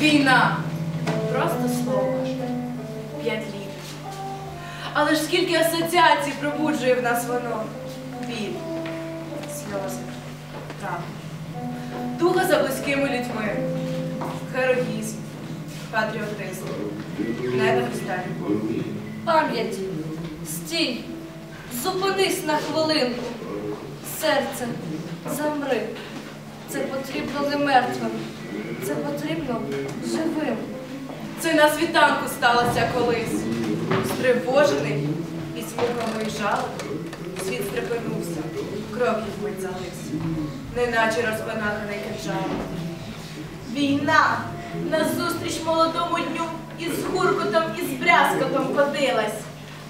Війна. Просто слово. П'ять літ. Але ж скільки асоціацій пробуджує в нас воно. Біль, сльози, правда. Туга за близькими людьми. Героїзм, патріотизм, любов. Пам'ять, стій, зупинись на хвилинку. Серце, замри. Потрібно не мертвим, це потрібно живим. Це на світанку сталося колись. Стривожений і з муками й. Світ стрепенувся, кров'ю вмить залис, неначе розпанаханий кинжалом. Війна назустріч молодому дню із гуркотом і з брязкотом котилась,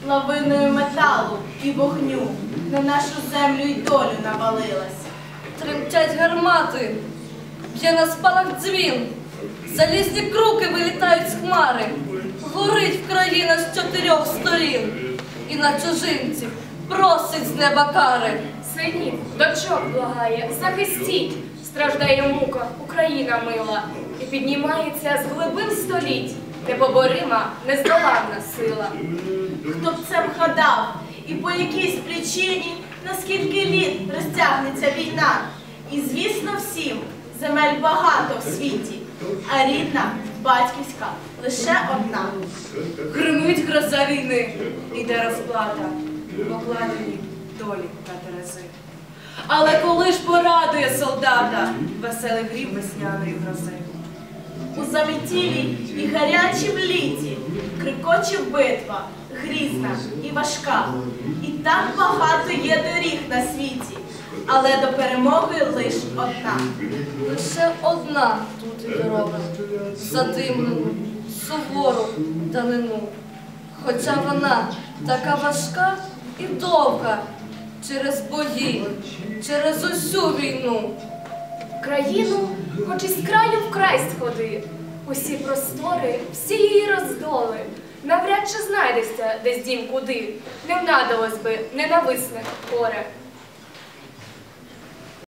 лавиною металу і вогню на нашу землю й долю навалилась. Тремтять гармати, б'є на спалах дзвін, залізні круки вилітають з хмари, горить країна з чотирьох сторін, і на чужинців просить з неба кари. Синів, дочок благає, захистіть, страждає мука, Україна мила, і піднімається з глибин століть, непоборима, нездоланна сила. Хто б це вгадав, і по якійсь причині на скільки літ розтягнеться війна. Всім земель багато в світі, а рідна, батьківська лише одна. Гримить гроза війни, іде розплата, покладені долі та терези. Але коли ж порадує солдата веселий грім весняної грози. У заметілі і гарячім літі крикоче битва, грізна і важка. І так багато є доріг на світі, але до перемоги лиш одна. Лише одна тут дорога, задимлену, сувору данину. Хоча вона така важка і довга через бої, через усю війну. Країну, хоч із краю в край сходи, усі простори, всі її роздоли. Навряд чи знайдеться десь дім куди, не внадилось би ненависне горе.